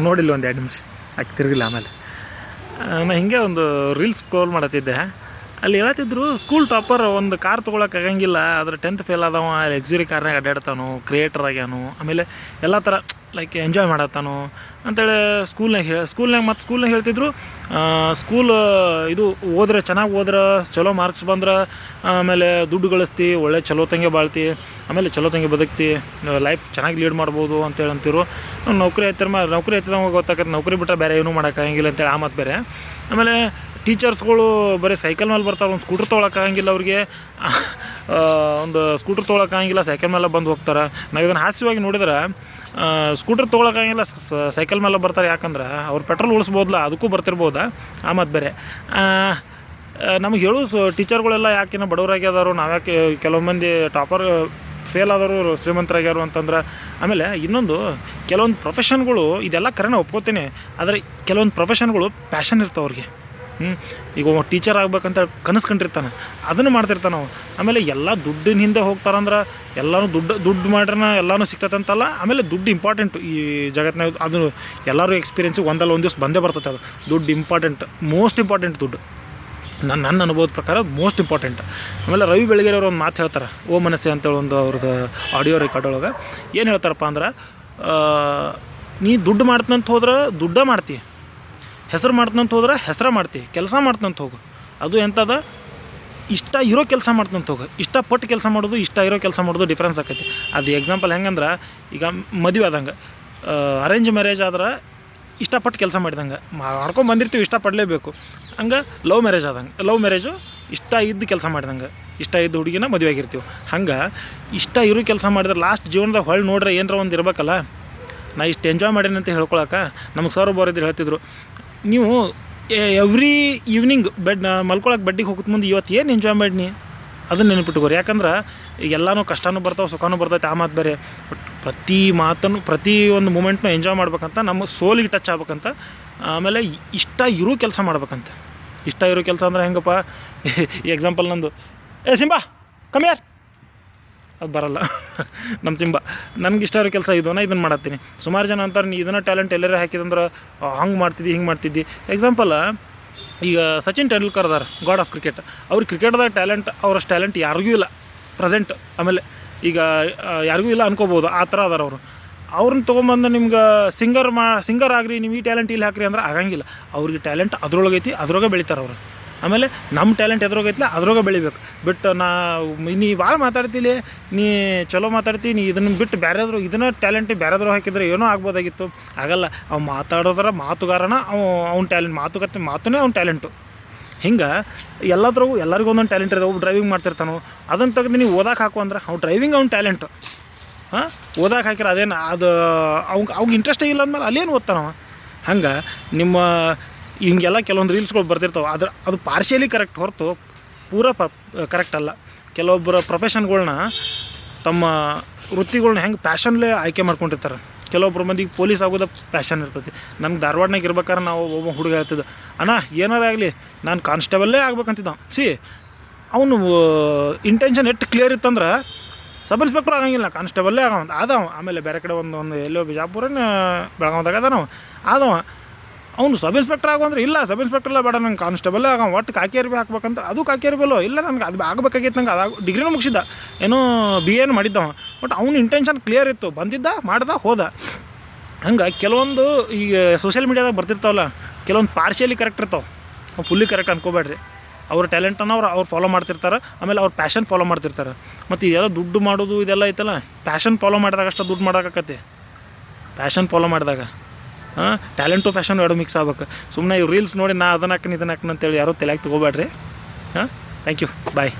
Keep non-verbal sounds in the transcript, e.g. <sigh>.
ನೋಡಿಲ್ಲ ಒಂದು ಎರಡು ನಿಮಿಷ. ಆಕೆ ತಿರುಗಿಲ್ಲ ಆಮೇಲೆ. ನಾನು ಹಿಂಗೆ ಒಂದು ರೀಲ್ಸ್ ಸ್ಕ್ರೋಲ್ ಮಾಡತ್ತಿದ್ದೆ. ಅಲ್ಲಿ ಹೇಳತ್ತಿದ್ರು ಸ್ಕೂಲ್ ಟಾಪರ್ ಒಂದು ಕಾರ್ ಆಗಂಗಿಲ್ಲ ಅದ್ರ ಟೆಂತ್ ಫೇಲ್ ಆದವ ಲಕ್ಸುರಿ ಕಾರ್ನಾಗ ಅಡ್ಡಾಡ್ತಾನು ಕ್ರಿಯೇಟರ್ ಆಗ್ಯಾನು, ಆಮೇಲೆ ಎಲ್ಲ ಥರ ಲೈಕ್ ಎಂಜಾಯ್ ಮಾಡತ್ತಾನು ಅಂತೇಳಿ ಸ್ಕೂಲ್ನಾಗ ಹೇ ಸ್ಕೂಲ್ನಾಗ ಮತ್ತು ಸ್ಕೂಲ್ನಾಗ ಹೇಳ್ತಿದ್ರು ಸ್ಕೂಲ್ ಇದು ಓದ್ರೆ ಚೆನ್ನಾಗಿ ಓದ್ರೆ ಚಲೋ ಮಾರ್ಕ್ಸ್ ಬಂದ್ರೆ, ಆಮೇಲೆ ದುಡ್ಡು ಗಳಿಸ್ತಿ, ಒಳ್ಳೆ ಚಲೋ ತಂಗೆ ಬಾಳ್ತಿ, ಆಮೇಲೆ ಚಲೋ ತಂಗೆ ಬದುಕ್ತಿ ಲೈಫ್ ಚೆನ್ನಾಗಿ ಲೀಡ್ ಮಾಡ್ಬೋದು ಅಂತೇಳಿ ಅಂತಿರು ನೌಕರಿ ಆಯ್ತಾರ ನೌಕರಿ ಐತದ ಗೊತ್ತಾಗತ್ತೆ ನೌಕರಿ ಬಿಟ್ಟರೆ ಬೇರೆ ಏನೂ ಮಾಡೋಕ್ಕಾಗಂಗಿಲ್ಲ ಅಂತೇಳಿ ಆ ಮಾತು ಬೇರೆ. ಆಮೇಲೆ ಟೀಚರ್ಸ್ಗಳು ಬರೀ ಸೈಕಲ್ ಮೇಲೆ ಬರ್ತಾರೆ, ಒಂದು ಸ್ಕೂಟ್ರ್ ತೊಗೊಳಕ್ಕಾಗಂಗಿಲ್ಲ ಅವ್ರಿಗೆ. ಒಂದು ಸ್ಕೂಟ್ರ್ ತೊಗೊಳಕ್ಕಾಗಂಗಿಲ್ಲ ಸೈಕಲ್ ಮೇಲೆ ಬಂದು ಹೋಗ್ತಾರೆ. ನಾವು ಇದನ್ನು ಹಾಸ್ಯವಾಗಿ ನೋಡಿದ್ರೆ ಸ್ಕೂಟ್ರ್ ತೊಗೊಳಕ್ಕಾಗಿಲ್ಲ ಸೈಕಲ್ ಮೇಲೆ ಬರ್ತಾರೆ. ಯಾಕಂದ್ರೆ ಅವ್ರು ಪೆಟ್ರೋಲ್ ಉಳಿಸ್ಬೋದಲ್ಲ ಅದಕ್ಕೂ ಬರ್ತಿರ್ಬೋದಾ? ಆ ಮತ್ತು ಬೇರೆ. ನಮಗೆ ಹೇಳು, ಸೊ, ಟೀಚರ್ಗಳೆಲ್ಲ ಯಾಕಿನ್ನ ಬಡವರಾಗ್ಯದಾರು ನಾವ್ಯಾಕೆ ಕೆಲವು ಮಂದಿ ಟಾಪರ್ ಫೇಲ್ ಆದವರು, ಶ್ರೀಮಂತರಾಗ್ಯಾರು ಅಂತಂದ್ರೆ, ಆಮೇಲೆ ಇನ್ನೊಂದು, ಕೆಲವೊಂದು ಪ್ರೊಫೆಷನ್ಗಳು ಇದೆಲ್ಲ ಕರೆನ ಒಪ್ಕೋತೀನಿ. ಆದರೆ ಕೆಲವೊಂದು ಪ್ರೊಫೆಷನ್ಗಳು ಪ್ಯಾಷನ್ ಇರ್ತಾವೆ ಅವ್ರಿಗೆ. ಈಗ ಒಬ್ಬ ಟೀಚರ್ ಆಗ್ಬೇಕಂತ ಕನಸು ಕಂಡಿರ್ತಾನೆ ಅದನ್ನು ಮಾಡ್ತಿರ್ತಾನೆ ಅವ ಆಮೇಲೆ ಎಲ್ಲ ದುಡ್ಡಿನ ಹಿಂದೆ ಹೋಗ್ತಾರಂದ್ರೆ ಎಲ್ಲನೂ ದುಡ್ಡು ದುಡ್ಡು ಮಾಡ್ರನ ಎಲ್ಲನೂ ಸಿಗ್ತದಂತಲ್ಲ ಆಮೇಲೆ ದುಡ್ಡು ಇಂಪಾರ್ಟೆಂಟ್ ಈ ಜಗತ್ತಿನಾಗ ಅದು ಎಲ್ಲರೂ ಎಕ್ಸ್ಪೀರಿಯನ್ಸಿಗೆ ಒಂದಲ್ಲ ಒಂದು ದಿವಸ ಬಂದೇ ಬರ್ತದೆ ಅದು. ದುಡ್ಡು ಇಂಪಾರ್ಟೆಂಟ್ ಮೋಸ್ಟ್ ಇಂಪಾರ್ಟೆಂಟ್ ದುಡ್ಡು. ನನ್ನ ನನ್ನ ಅನುಭವದ ಪ್ರಕಾರ ಮೋಸ್ಟ್ ಇಂಪಾರ್ಟೆಂಟ್ ಆಮೇಲೆ ರವಿ ಬೆಳಗೆರೆ ಅವರು ಒಂದು ಮಾತು ಹೇಳ್ತಾರೆ, ಓ ಮನಸ್ಸೆ ಅಂತೇಳಿ ಒಂದು ಅವ್ರದ್ದು ಆಡಿಯೋ ರೆಕಾರ್ಡ್ ಒಳಗೆ. ಏನು ಹೇಳ್ತಾರಪ್ಪ ಅಂದ್ರೆ ನೀ ದುಡ್ಡು ಮಾಡ್ತಂತ ಹೋದ್ರೆ ದುಡ್ಡ ಮಾಡ್ತಿ. ಹೆಸರು ಮಾಡ್ತಂತ ಹೋದ್ರೆ ಹೆಸರ ಮಾಡ್ತಿ, ಕೆಲಸ ಮಾಡ್ತಂತ ಹೋಗು. ಅದು ಎಂಥದ ಇಷ್ಟ ಇರೋ ಕೆಲಸ ಮಾಡ್ತಂತ ಹೋಗು. ಇಷ್ಟಪಟ್ಟು ಕೆಲಸ ಮಾಡೋದು, ಇಷ್ಟ ಇರೋ ಕೆಲಸ ಮಾಡೋದು ಡಿಫ್ರೆನ್ಸ್ ಆಕೈತಿ. ಅದು ಎಕ್ಸಾಂಪಲ್ ಹೆಂಗಂದ್ರೆ, ಈಗ ಮದುವೆ ಆದಂಗೆ ಅರೇಂಜ್ ಮ್ಯಾರೇಜ್ ಆದ್ರೆ ಇಷ್ಟಪಟ್ಟು ಕೆಲಸ ಮಾಡಿದಂಗೆ. ಮಾಡ್ಕೊಂಡು ಬಂದಿರ್ತೀವಿ ಇಷ್ಟಪಡಲೇಬೇಕು ಹಂಗೆ ಲವ್ ಮ್ಯಾರೇಜ್ ಆದಂಗೆ. ಲವ್ ಮ್ಯಾರೇಜು ಇಷ್ಟ ಇದ್ದು ಕೆಲಸ ಮಾಡಿದಂಗೆ. ಇಷ್ಟ ಇದ್ದ ಹುಡುಗಿನ ಮದುವೆ ಆಗಿರ್ತೀವಿ. ಹಂಗೆ ಇಷ್ಟ ಇರೋ ಕೆಲಸ ಮಾಡಿದ್ರೆ ಲಾಸ್ಟ್ ಜೀವನದಾಗ ಹೊಳ್ಳಿ ನೋಡ್ರೆ ಏನರ ಒಂದು ಇರಬೇಕಲ್ಲ? ನಾ ಇಷ್ಟು ಎಂಜಾಯ್ ಮಾಡೀನಿ ಅಂತ ಹೇಳ್ಕೊಳಕ್ಕೆ ನಮಗೆ ಸರ್ ಒಬ್ಬರು ಇದ್ರು ಹೇಳ್ತಿದ್ರು ನೀವು ಎವ್ರಿ ಈವ್ನಿಂಗ್ ಬೆಡ್ ಮಲ್ಕೊಳಕ್ಕೆ ಬೆಡ್ಡಿಗೆ ಹೋಗೋದು ಮುಂದೆ ಇವತ್ತು ಏನು ಎಂಜಾಯ್ ಮಾಡಿನಿ? ಅದನ್ನ ನೆನಪಿಟ್ಕೋರಿ. ಯಾಕಂದ್ರೆ ಎಲ್ಲನೂ ಕಷ್ಟನೂ ಬರ್ತಾವೆ, ಸುಖನೂ ಬರ್ತೈತೆ, ಆ ಮಾತು ಬೇರೆ. ಬಟ್ ಪ್ರತಿ ಮಾತನ್ನು, ಪ್ರತಿ ಒಂದು ಮೂಮೆಂಟ್ನು ಎಂಜಾಯ್ ಮಾಡ್ಬೇಕಂತ, ನಮ್ಮ ಸೋಲಿಗೆ ಟಚ್ ಆಗ್ಬೇಕಂತ, ಆಮೇಲೆ ಇಷ್ಟ ಇರೋ ಕೆಲಸ ಮಾಡ್ಬೇಕಂತ. ಇಷ್ಟ ಇರೋ ಕೆಲಸ ಅಂದ್ರೆ ಹೆಂಗಪ್ಪ? ಎಕ್ಸಾಂಪಲ್ <laughs> ನಂದು. ಏ, ಸಿಂಬಾ ಕಮ್ ಯಾರ್ ಅದು ಬರಲ್ಲ. <laughs> ನಮ್ಮ ಸಿಂಬ. ನನಗೆ ಇಷ್ಟ ಇರೋ ಕೆಲಸ ಇದನ್ನು ಇದನ್ನ ಮಾಡತ್ತೀನಿ. ಸುಮಾರು ಜನ ಅಂತಾರೆ, ನೀ ಇದನ್ನ ಟ್ಯಾಲೆಂಟ್ ಎಲ್ಲರೇ ಹಾಕಿದಂದ್ರೆ ಹಂಗೆ ಮಾಡ್ತಿದ್ದಿ, ಹಿಂಗೆ ಮಾಡ್ತಿದ್ದಿ. ಎಕ್ಸಾಂಪಲ್ ಈಗ ಸಚಿನ್ ತೆಂಡೂಲ್ಕರ್ ಅದಾರ ಗಾಡ್ ಆಫ್ ಕ್ರಿಕೆಟ್ ಅವ್ರ ಕ್ರಿಕೆಟ್ದಾಗ ಟ್ಯಾಲೆಂಟ್ ಅವರಷ್ಟು ಟ್ಯಾಲೆಂಟ್ ಯಾರಿಗೂ ಇಲ್ಲ ಪ್ರೆಸೆಂಟ್ ಆಮೇಲೆ. ಈಗ ಯಾರಿಗೂ ಇಲ್ಲ ಅನ್ಕೋಬೋದು, ಆ ಥರ ಅದಾರ ಅವರು. ಅವ್ರನ್ನ ತೊಗೊಂಬಂದು ನಿಮ್ಗೆ ಸಿಂಗರ್ ಮಾ ಸಿಂಗರ್ ಆಗ್ರಿ, ನೀವು ಈ ಟ್ಯಾಲೆಂಟ್ ಇಲ್ಲಿ ಹಾಕ್ರಿ ಅಂದ್ರೆ ಆಗಂಗಿಲ್ಲ. ಅವ್ರಿಗೆ ಟ್ಯಾಲೆಂಟ್ ಅದ್ರೊಳಗೈತಿ, ಅದ್ರೊಳಗೆ ಬೆಳಿತಾರೆ ಅವರು. ಆಮೇಲೆ ನಮ್ಮ ಟ್ಯಾಲೆಂಟ್ ಎದ್ರೊಗೈತಿಲ್ಲ ಅದ್ರೊಳಗೆ ಬೆಳಿಬೇಕು. ಬಿಟ್ಟು ನಾ ನೀ ಭಾಳ ಮಾತಾಡ್ತೀಲಿ, ನೀ ಚಲೋ ಮಾತಾಡ್ತಿ, ನೀ ಇದನ್ನು ಬಿಟ್ಟು ಬೇರೆದ್ರು ಇದನ್ನ ಟ್ಯಾಲೆಂಟ್ ಬೇರೆದ್ರು ಹಾಕಿದ್ರೆ ಏನೋ ಆಗ್ಬೋದಾಗಿತ್ತು. ಆಗಲ್ಲ ಅವ್ನು ಮಾತಾಡೋದ್ರ ಮಾತುಗಾರನ, ಅವ ಅವ್ನ ಟ್ಯಾಲೆಂಟ್, ಮಾತುಕತೆ ಮಾತುನೇ ಅವ್ನ ಟ್ಯಾಲೆಂಟು. ಹಿಂಗೆ ಎಲ್ಲದ್ರಾಗೂ ಎಲ್ಲರಿಗೂ ಒಂದೊಂದು ಟ್ಯಾಲೆಂಟ್ ಇದೆ ಒಬ್ಬ ಡ್ರೈವಿಂಗ್ ಮಾಡ್ತಿರ್ತಾನು, ಅದನ್ನು ತೆಗೆದು ನೀವು ಓದಕ್ಕೆ ಹಾಕು ಅಂದ್ರೆ ಅವ್ನು ಡ್ರೈವಿಂಗ್ ಅವ್ನ ಟ್ಯಾಲೆಂಟು. ಹಾಂ? ಓದಕ್ಕೆ ಹಾಕಿರ ಅದೇನು, ಅದು ಅವ್ಗೆ ಅವ್ಗೆ ಇಂಟ್ರೆಸ್ಟೇ ಇಲ್ಲ ಅಂದ್ಮೇಲೆ ಅಲ್ಲೇನು ಓದ್ತಾನವ? ಹಂಗೆ ನಿಮ್ಮ ಹಿಂಗೆಲ್ಲ ಕೆಲವೊಂದು ರೀಲ್ಸ್ಗಳು ಬರ್ತಿರ್ತಾವೆ ಅದ್ರ ಅದು ಪಾರ್ಶಿಯಲಿ ಕರೆಕ್ಟ್ ಹೊರತು ಪೂರ ಪ ಕರೆಕ್ಟ್ ಅಲ್ಲ. ಕೆಲವೊಬ್ಬರ ಪ್ರೊಫೆಷನ್ಗಳ್ನ ತಮ್ಮ ವೃತ್ತಿಗಳ್ನ ಹೆಂಗೆ ಪ್ಯಾಷನ್ಲೇ ಆಯ್ಕೆ ಮಾಡ್ಕೊಂಡಿರ್ತಾರೆ. ಕೆಲವೊಬ್ಬರು ಮಂದಿಗೆ ಪೊಲೀಸ್ ಆಗೋದ ಪ್ಯಾಷನ್ ಇರ್ತೈತಿ. ನಮ್ಗೆ ಧಾರವಾಡನಾಗ ಇರ್ಬೇಕಾದ್ರೆ ನಾವು ಒಬ್ಬ ಹುಡುಗ ಇರ್ತದೆ ಅಣ್ಣ, ಏನಾರ ಆಗಲಿ, ನಾನು ಕಾನ್ಸ್ಟೇಬಲ್ಲೇ ಆಗ್ಬೇಕಂತಿದ್ದ. ಸಿ ಅವನು ಇಂಟೆನ್ಷನ್ ಎಷ್ಟು ಕ್ಲಿಯರ್ ಇತ್ತಂದ್ರೆ ಸಬ್ ಇನ್ಸ್ಪೆಕ್ಟರ್ ಆಗಂಗಿಲ್ಲ. ಕಾನ್ಸ್ಟೇಬಲ್ಲೇ ಆಗವ ಆದವ. ಆಮೇಲೆ ಬೇರೆ ಕಡೆ ಒಂದು ಒಂದು ಎಲ್ಲೋ ಬಿಜಾಪುರನ ಬೆಳಗಾವ್ದಾಗ ಅದಾನವ. ಆದವ. ಅವನು ಸಬ್ ಇನ್ಸ್ಪೆಕ್ಟರ್ ಆಗೋ ಅಂದ್ರೆ ಇಲ್ಲ, ಸಬ್ ಇನ್ಸ್ಪೆಕ್ಟರ್ ಬೇಡ, ನಂಗೆ ಕಾನ್ಸ್ಟೇಬಲ್ ಆಗ ಒಟ್ಟು ಕಾಕಿ ಹಾಕ್ಬೇಕಂತ, ಅದು ಕಾಕಿ ಅರ್ಬಿಲ್ಲೋ ಇಲ್ಲ ನನಗೆ ಅದು ಆಗಬೇಕಾಗಿತ್ತು ನಂಗೆ ಅದಾಗ ಡಿಗ್ರಿನೂ ಮುಗಿಸಿದ್ದ, ಏನೋ ಬಿ ಎನ್ ಮಾಡಿದ್ದವ ಬಟ್ ಅವ್ನ ಇಂಟೆನ್ಷನ್ ಕ್ಲಿಯರ್ ಇತ್ತು, ಬಂದಿದ್ದ, ಮಾಡ್ದ, ಹೋದ. ಹಂಗೆ ಕೆಲವೊಂದು ಈಗ ಸೋಷಿಯಲ್ ಮೀಡ್ಯಾದಾಗ ಬರ್ತಿರ್ತಾವಲ್ಲ, ಕೆಲವೊಂದು ಪಾರ್ಶಿಯಲಿ ಕರೆಕ್ಟ್ ಇರ್ತಾವೆ ಫುಲ್ಲಿ ಕರೆಕ್ಟ್ ಅನ್ಕೋಬೇಡ್ರಿ. ಅವ್ರ ಟ್ಯಾಲೆಂಟನ್ನು ಅವ್ರು ಅವ್ರು ಫಾಲೋ ಮಾಡ್ತಿರ್ತಾರೆ, ಆಮೇಲೆ ಅವ್ರ ಪ್ಯಾಷನ್ ಫಾಲೋ ಮಾಡ್ತಿರ್ತಾರೆ. ಮತ್ತು ಇದೆಲ್ಲ ದುಡ್ಡು ಮಾಡೋದು ಇದೆಲ್ಲ ಐತಲ್ಲ ಪ್ಯಾಷನ್ ಫಾಲೋ ಮಾಡಿದಾಗ ಅಷ್ಟು ದುಡ್ಡು ಮಾಡೋಕ್ಕಾಕತಿ ಪ್ಯಾಷನ್ ಫಾಲೋ ಮಾಡಿದಾಗ. ಟ್ಯಾಲೆಂಟು ಫ್ಯಾಷನ್ ಎರಡು ಮಿಕ್ಸ್ ಆಗ್ಬೇಕು. ಸುಮ್ಮನೆ ಇವು ರೀಲ್ಸ್ ನೋಡಿ ನಾ ಅದನ್ನ ಹಾಕ್ತೀನಿ, ಇದನ್ನ ಹಾಕ್ತೀನಿ ಅಂತೇಳಿ ಯಾರೋ ತಲೆಯಾಗಿ ತೊಗೋಬೇಡ್ರಿ. ಹಾಂ? Thank you bye